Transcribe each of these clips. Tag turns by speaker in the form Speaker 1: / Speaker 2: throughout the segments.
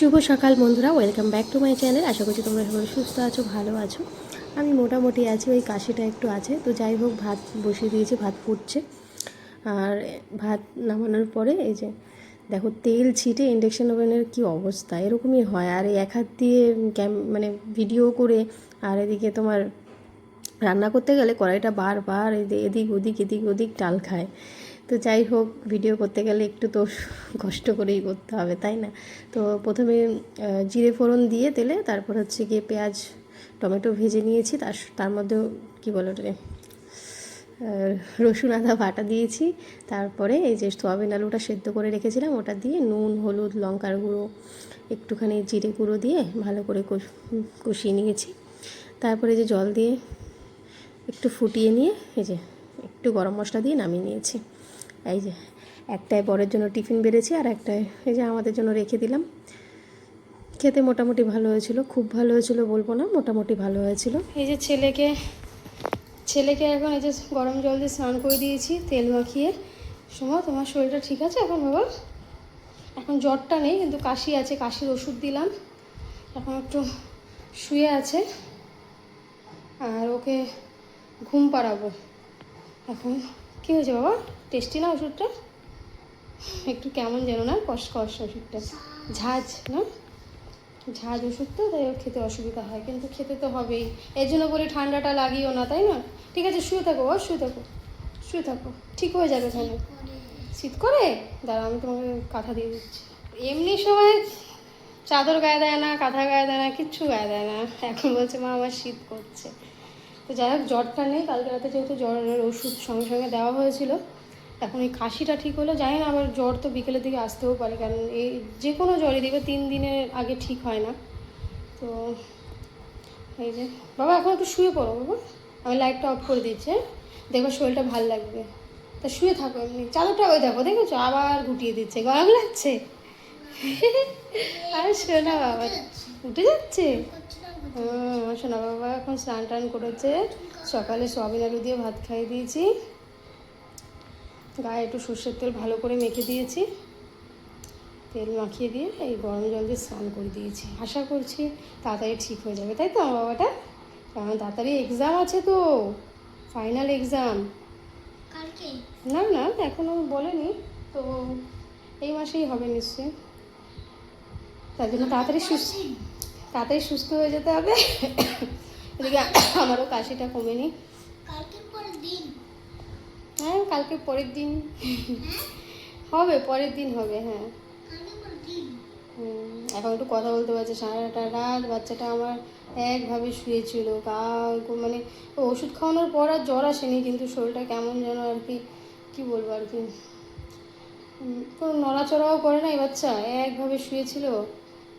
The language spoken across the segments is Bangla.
Speaker 1: শুভ সকাল বন্ধুরা welcome back to my channel আশা করছি তোমরা সবাই সুস্থ আছো, ভালো আছো। আমি মোটামুটি আছি, ওই কাশিটা একটু আছে। তো যাই হোক, ভাত বসিয়ে দিয়েছি, ভাত ফুটছে। আর ভাত নামানোর পরে এই যে, দেখো তেল ছিটে ইন্ডাকশান ওভেনের কি অবস্থা, এরকমই হয়। আর এক হাত দিয়ে ক্যাম মানে ভিডিও করে, আর এদিকে তোমার রান্না করতে গেলে কড়াইটা বারবার এদি- এদিক ওদিক এদিক ওদিক টাল খায়। তো যাই হোক ভিডিও করতে গেলে একটু তো কষ্ট করেই করতে হবে, তাই না? তো প্রথমে জিরে ফোড়ন দিয়ে তেলে, তারপর হচ্ছে গিয়ে পেঁয়াজ, টমেটো ভেজে নিয়েছি, তার তার মধ্যেও কী বলো রে রসুন, আদা, বাটা দিয়েছি, তারপরে এই যে সোয়াবিন আলুটা সেদ্ধ করে রেখেছিলাম, ওটা দিয়ে নুন, হলুদ, লঙ্কার গুঁড়ো, একটুখানি জিরে গুঁড়ো দিয়ে ভালো করে কষ- কষিয়ে নিয়েছি। তারপরে যে জল দিয়ে একটু ফুটিয়ে নিয়ে, এই যে একটু গরম মশলা দিয়ে নামিয়ে নিয়েছি। এই যে, একটায় বরের জন্য টিফিন বেড়েছি আর একটায় এই যে আমাদের জন্য রেখে দিলাম। খেতে মোটামুটি ভালো হয়েছিল, খুব ভালো হয়েছিল বলব না, মোটামুটি ভালো হয়েছিল। এই যে ছেলেকে ছেলেকে এখন এই যে গরম জল দিয়ে স্নান করে দিয়েছি, তেল মাখিয়ে। সময় তোমার শরীরটা ঠিক আছে এখন বাবা? এখন জ্বরটা নেই, কিন্তু কাশি আছে, কাশির ওষুধ দিলাম। এখন একটু শুয়ে আছে। আর ওকে ঘুম পাড়াবো। এখন কী হয়েছে বাবা? টেস্টি না ওষুধটা? একটু কেমন যেন না কষ্ট কষ্ট ওষুধটা। ঝাঁজ না? ঝাঁজ ওষুধ তো তাই খেতে অসুবিধা হয় কিন্তু খেতে তো হবেই। এর জন্য বলি ঠান্ডাটা লাগিও না তাই না? ঠিক আছে শুয়ে থাকো ও শুয়ে থাকো। শুয়ে থাকো। ঠিক হয়ে যাবে তাহলে। শীত করে। দাঁড়া আমি তোমাকে কাঁথা দিয়ে দিচ্ছি। এমনি সময় চাদর গায়ে দেয় না কাঁথা গায়ে দেয় না কিচ্ছু গায়ে দেয় না। এখন বলছে মা আমার শীত করছে। তো যাই হোক, জ্বরটা নেই। কালকে রাতে যেহেতু জ্বরের ওষুধ সঙ্গে সঙ্গে দেওয়া হয়েছিল, এখন এই কাশিটা ঠিক হলো। জানি না আবার জ্বর তো বিকেলের দিকে আসতেও পারে, কারণ এই যে কোনো জ্বরই দেখবে তিন দিনের আগে ঠিক হয় না। তো এই যে, বাবা, এখন একটু শুয়ে পড়ো বাবা। আমি লাইটটা অফ করে দিচ্ছি হ্যাঁ? দেখো শরীরটা ভালো লাগবে। তা শুয়ে থাকো এমনি। চাদরটা ওই দেখো, দেখেছ? আবার গুটিয়ে দিচ্ছে। গরম লাগছে? আরে শোনা বাবা, উঠে যাচ্ছে? আমার শোনা বাবা এখন স্নান টান করেছে। সকালে সোয়াবিন আলু দিয়ে ভাত খাইয়ে দিয়েছি। গায়ে একটু সর্ষের তেল ভালো করে মেখে দিয়েছি। তেল মাখিয়ে দিয়ে এই গরম জল দিয়ে স্নান করে দিয়েছি। আশা করছি তাড়াতাড়ি ঠিক হয়ে যাবে তাই তো আমার বাবাটা? কারণ তাড়াতাড়ি এক্সাম আছে তো ফাইনাল এক্সাম না না এখনও বলেনি তো এই মাসেই হবে নিশ্চয়ই। তার জন্য তাড়াতাড়ি সুস্থ তাড়াতাড়ি সুস্থ হয়ে যেতে হবে। এদিকে আমারও কাশিটা কমেনি। হ্যাঁ কালকে পরের দিন। হবে পরের দিন হবে হ্যাঁ। এখন একটু কথা বলতে পারছে। সারাটা রাত বাচ্চাটা আমার একভাবে শুয়েছিল। কাল মানে ওষুধ খাওয়ানোর পর আর জ্বর আসেনি কিন্তু শরীরটা কেমন যেন আর কি কী বলব আর কি। কোনো নড়াচড়াও করে না এই বাচ্চা? একভাবে শুয়েছিল।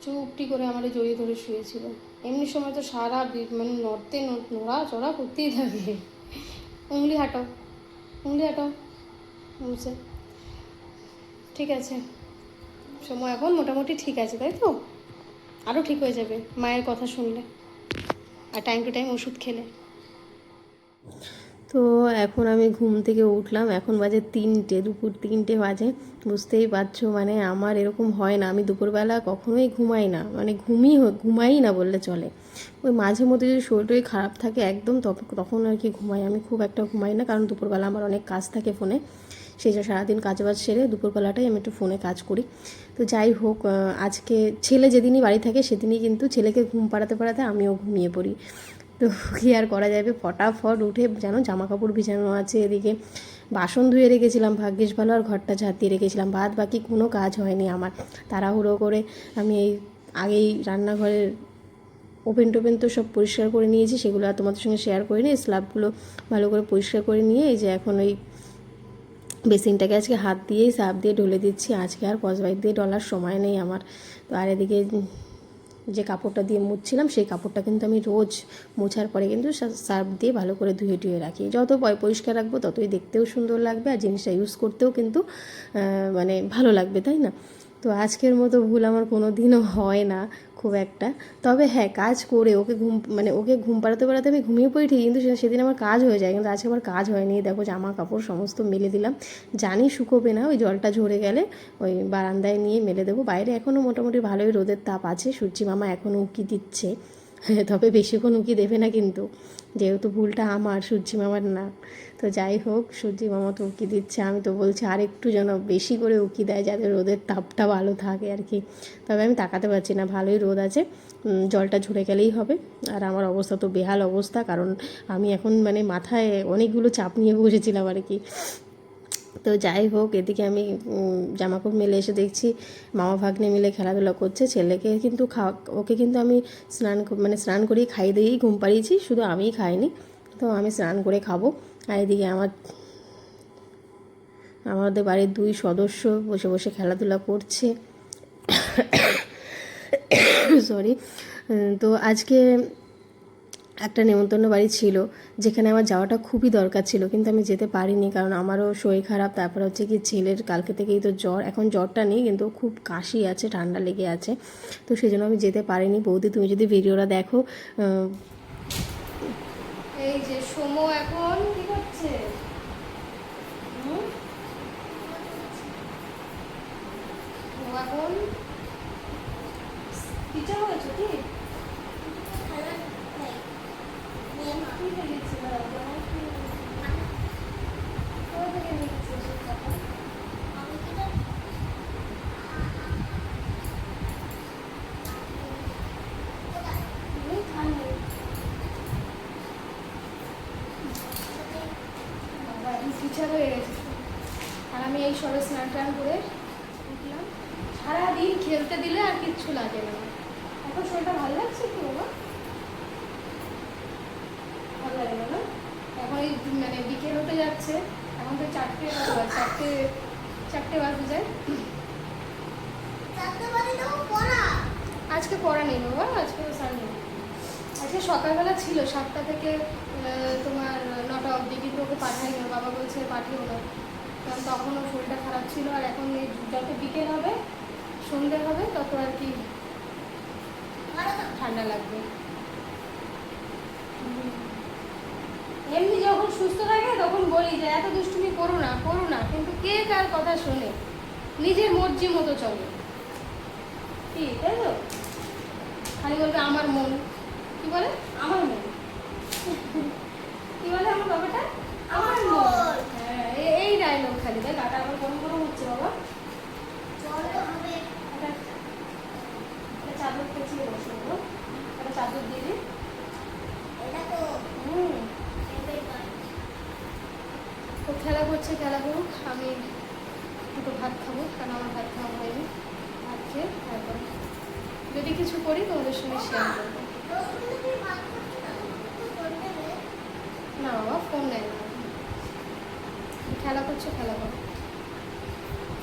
Speaker 1: চুপটি করে আমার জড়িয়ে ধরে শুয়েছিল। এমনি সময় তো সারা মানে নড়তে ন- নড়াচড়া করতেই থাকে। উংলি হাঁটাও উংলি হাঁটাও বলছে, ঠিক আছে, সময় এখন মোটামুটি ঠিক আছে, তাই তো? আরও ঠিক হয়ে যাবে মায়ের কথা শুনলে। আর টাইম টু টাইম ওষুধ খেলে। তো এখন আমি ঘুম থেকে উঠলাম। এখন বাজে তিনটে, দুপুর তিনটে বাজে। বুঝতেই পারছ মানে আমার এরকম হয় না। আমি দুপুরবেলা কখনোই ঘুমাই না। মানে ঘুমই ঘুমাই না বললে চলে। ওই মাঝে মধ্যে যদি শরীরটাই খারাপ থাকে, একদম তখ- তখন আর কি ঘুমাই। আমি খুব একটা ঘুমাই না, কারণ দুপুরবেলা আমার অনেক কাজ থাকে ফোনে। সেই জন্য সারাদিন কাজ বাজ সেরে দুপুরবেলাটাই আমি একটু ফোনে কাজ করি। তো যাই হোক আজকে ছেলে যেদিনই বাড়ি থাকে, সেদিনই কিন্তু ছেলেকে ঘুম পাড়াতে পাড়াতে আমিও ঘুমিয়ে পড়ি। তো কী আর করা যাবে? ফটাফট উঠে যেন জামা কাপড় ভিজানো আছে এদিকে। বাসন ধুয়ে রেখেছিলাম, ভাগ্যিস ভালো, আর ঘরটা ঝাঁট দিয়ে রেখেছিলাম। বাদ বাকি কোনো কাজ হয়নি আমার। তাড়াহুড়ো করে আমি এই আগেই রান্নাঘরের ওপেন টোপেন তো সব পরিষ্কার করে নিয়েছি, সেগুলো আর তোমাদের সঙ্গে শেয়ার করে নিয়ে স্ল্যাবগুলো ভালো করে পরিষ্কার করে নিয়ে এই যে এখন ওই বেসিনটাকে আজকে হাত দিয়েই সার্ফ দিয়ে ঢলে দিচ্ছি। আজকে আর কসবাইট দিয়ে ডলার সময় নেই আমার। তো আর এদিকে যে কাপড়টা দিয়ে মুছছিলাম, সেই কাপড়টা কিন্তু আমি রোজ মোছার পরে কিন্তু সার্ফ দিয়ে ভালো করে ধুয়ে টুয়ে রাখি। যত পরিষ্কার রাখব ততই দেখতেও সুন্দর লাগবে আর জিনিসটা ইউজ করতেও কিন্তু মানে ভালো লাগবে, তাই না? তো আজকের মতো ভুল আমার কোনো দিনও হয় না। খুব একটা। তবে হ্যাঁ কাজ করে ওকে ঘুম মানে ওকে ঘুম পাড়াতে পাড়াতে আমি ঘুমিয়ে পড়ি ঠিক কিন্তু সেদিন আমার কাজ হয়ে যায়, কিন্তু আজকে আমার কাজ হয়নি। দেখো জামা কাপড় সমস্ত মেলে দিলাম। জানি শুকোবে না, ওই জলটা ঝরে গেলে ওই বারান্দায় নিয়ে মেলে দেবো। বাইরে এখনও মোটামুটি ভালোই রোদের তাপ আছে, সূর্যি মামা এখনও উঁকি দিচ্ছে। তবে বেশিক্ষণ উকি দেবে না কিন্তু। যেহেতু ভুলটা আমার, সূর্যি মামার না। তো যাই হোক, সূর্যি মামা তো উকি দিচ্ছে, আমি তো বলছি আর একটু যেন বেশি করে উকি দেয় যাতে রোদের তাপটা ভালো থাকে আর কি। তবে আমি তাকাতে পারছি না, ভালোই রোদ আছে। জলটা ঝরে গেলেই হবে। আর আমার অবস্থা তো বেহাল অবস্থা, কারণ আমি এখন মানে মাথায় অনেকগুলো চাপ নিয়ে বসেছিলাম আর কি। তো যাই হোক, এদিকে আমি জামাকাপড় মেলে এসে দেখছি মামা ভাগ্নে মিলে খেলাধুলা করছে। ছেলেকে কিন্তু খাওয়া, ওকে কিন্তু আমি স্নান মানে স্নান করিয়ে খাইয়ে দিয়েই ঘুম পাড়িয়েছি, শুধু আমিই খাইনি। তো আমি স্নান করে খাব। আর এদিকে আমার, আমাদের বাড়ির দুই সদস্য বসে বসে খেলাধুলা করছে। সরি তো আজকে একটা নেমন্তন্ন বাড়ি ছিল, যেখানে আমার যাওয়াটা খুবই দরকার ছিল, কিন্তু আমি যেতে পারিনি কারণ আমারও শরীর খারাপ, তারপর হচ্ছে কি ছেলের কালকে থেকেই তো জ্বর, এখন জ্বরটা নেই, কিন্তু খুব কাশি আছে, ঠান্ডা লেগে আছে, তো সেই জন্য আমি যেতে পারিনি। বৌদি, তুমি যদি ভিডিওটা দেখো এই যে সোমো এখন কি করছে হুম? ও এখন টিচার হয়েছে কি
Speaker 2: খেলার নাই নিয়ে মা
Speaker 1: কি লিখছে কোথা থেকে লিখছে সেটা
Speaker 2: আমি কি জানি?
Speaker 1: নেই খান নেই বাবা এই টিচার হয়ে গেছে। আর আমি এই সবে স্নান টান করে সারাদিন খেলতে দিলে আর কিচ্ছু লাগে না। এখন শরীরটা ভালো লাগছে কি বাবা? ভালো লাগে না এখন এই মানে বিকেল হতে যাচ্ছে এখন তো চারটে চারটে চারটে বাজে যায় আজকে পড়া নেই বাবা আজকে সানডে। আজকে সকালবেলা ছিল সাতটা থেকে তোমার নটা অবধি কিন্তু ওকে পাঠাইনি ওর বাবা বলছে পাঠিও না কারণ তখন ওর শরীরটা খারাপ ছিল আর এখন যত বিকেল হবে সন্ধে হবে তত আর কি ঠান্ডা লাগবে। এমনি যখন সুস্থ থাকে তখন বলি যে এত দুষ্টুমি করো না করো না। কিন্তু কে কার কথা শোনে? নিজের মর্জি মতো চলে। কি তাই তো? খালি বলবে আমার মন। কি বলে? আমার মন। কি বলে আমার বাবাটা? আমার মন। হ্যাঁ এই ডায়লগ খালি। দেখ গাটা আবার গরম গরম হচ্ছে বাবা
Speaker 2: জলও হবে
Speaker 1: একটা একটা চাদর পেঁচিয়ে বসে দেবো একটা চাদর দিয়ে দিই
Speaker 2: এটা তো
Speaker 1: হুম
Speaker 2: এবার নয়।
Speaker 1: ও খেলা করছে খেলা করুক। আমি দুটো ভাত খাব কারণ আমার ভাত খাওয়া হয়নি ভাত খেয়ে তারপর যদি কিছু করি তোমাদের সঙ্গে শেয়ার করব।
Speaker 2: না,
Speaker 1: বাবা ফোন নেয় না খেলা করছে খেলা করো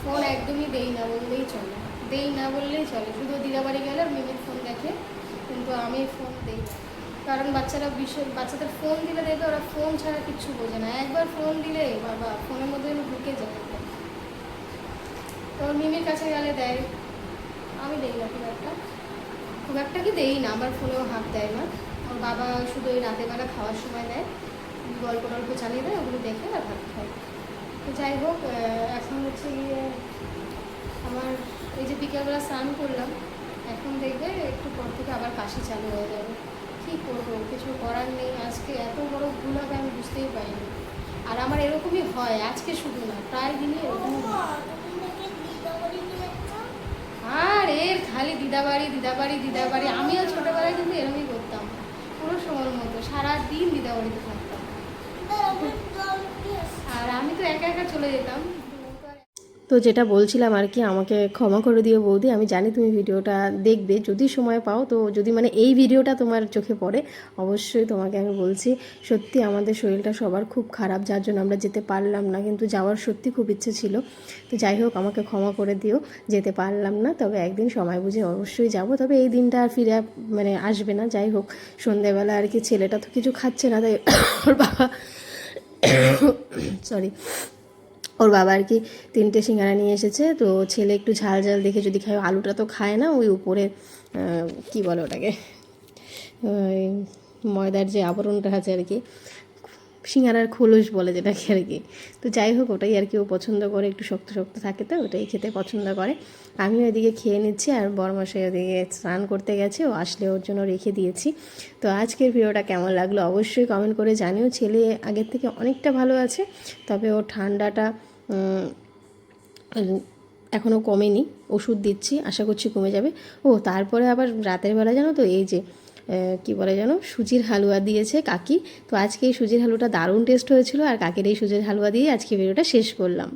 Speaker 1: ফোন একদমই দেই না বললেই চলে। দেই না বললেই চলে। শুধু দিদাবাড়ি গেলে মিমির ফোন দেখে কিন্তু আমি ফোন দেই না। কারণ বাচ্চারা বিষয় বাচ্চাদের ফোন দিলে দেখবে ওরা ফোন ছাড়া কিচ্ছু বোঝে না। একবার ফোন দিলে বাবা ফোনের মধ্যে ঢুকে যায় তো মিমির কাছে গেলে দেয়। আমি দেই না খুব একটা। খুব একটা কি দেই না আমার ফোনেও হাত দেয় না। ওর বাবা শুধু ওই রাতের বেলা খাওয়ার সময় দেয়। গল্প টল্প চালিয়ে দেয়, ওগুলো দেখে আর ভাত খায়। তো যাই হোক এখন হচ্ছে গিয়ে আমার এই যে বিকেলবেলা স্নান করলাম, এখন দেখবে একটু পর থেকে আবার কাশি চালু হয়ে যাবে। কিছু করার নেই, আজকে এত বড় ভুল হবে আমি বুঝতেই পারিনি। আর আমার এরকমই হয়, আজকে শুধু না, প্রায় দিনই এরকম? আর এর খালি দিদাবাড়ি দিদাবাড়ি দিদাবাড়ি, আমিও ছোটোবেলায় কিন্তু এরকমই করতাম। পুরো সময়ের মতো, সারাদিন দিদাবাড়িতে থাকতাম। আর আমি তো একা একা চলে যেতাম।
Speaker 3: তো যেটা বলছিলাম আর কি, আমাকে ক্ষমা করে দিও বৌদি, আমি জানি তুমি ভিডিওটা দেখবে, যদি সময় পাও তো যদি মানে এই ভিডিওটা তোমার চোখে পড়ে, অবশ্যই তোমাকে আমি বলছি, সত্যি আমাদের শরীরটা সবার খুব খারাপ, যার জন্য আমরা যেতে পারলাম না, কিন্তু যাওয়ার সত্যি খুব ইচ্ছে ছিল, তো যাই হোক, আমাকে ক্ষমা করে দিও, যেতে পারলাম না, তবে একদিন সময় বুঝে অবশ্যই যাব, তবে এই দিনটা আর ফিরে মানে আসবে না, যাই হোক, সন্ধেবেলা আর কি, ছেলেটা তো কিছু খাচ্ছে না, তাই ওর বাবা সরি ওর বাবা আর কি তিনটে সিঙ্গারা নিয়ে এসেছে, তো ছেলে একটু ঝাল ঝাল দেখে যদি খায়, আলুটা তো খায় না, ওই উপরে কি বলে ওটাকে ময়দার যে আবরণটা আছে আর কি, সিঙ্গারার খোলস বলে যেটাকে আর কি। তো যাই হোক, ওটাই আর কি ও পছন্দ করে, একটু শক্ত শক্ত থাকে তো, ওটাই খেতে পছন্দ করে। আমিও ওইদিকে খেয়ে নিচ্ছি আর বরমশাই ওদিকে স্নান করতে গেছে, ও আসলে ওর জন্য রেখে দিয়েছি। তো আজকের ভিডিওটা কেমন লাগল অবশ্যই কমেন্ট করে জানিও। ছেলে আগের থেকে অনেকটা ভালো আছে, তবে ও ঠান্ডাটা এখনও কমেনি, ওষুধ দিচ্ছি, আশা করছি কমে যাবে। ও, তারপরে আবার রাতের বেলা জানো তো, এই যে কি বলে জানো সুজির হালুয়া দিয়েছে কাকি। তো আজকে এই সুজির হালুয়াটা দারুণ টেস্ট হয়েছিল, আর কাকির এই সুজির হালুয়া দিয়ে আজকে ভিডিওটা শেষ করলাম।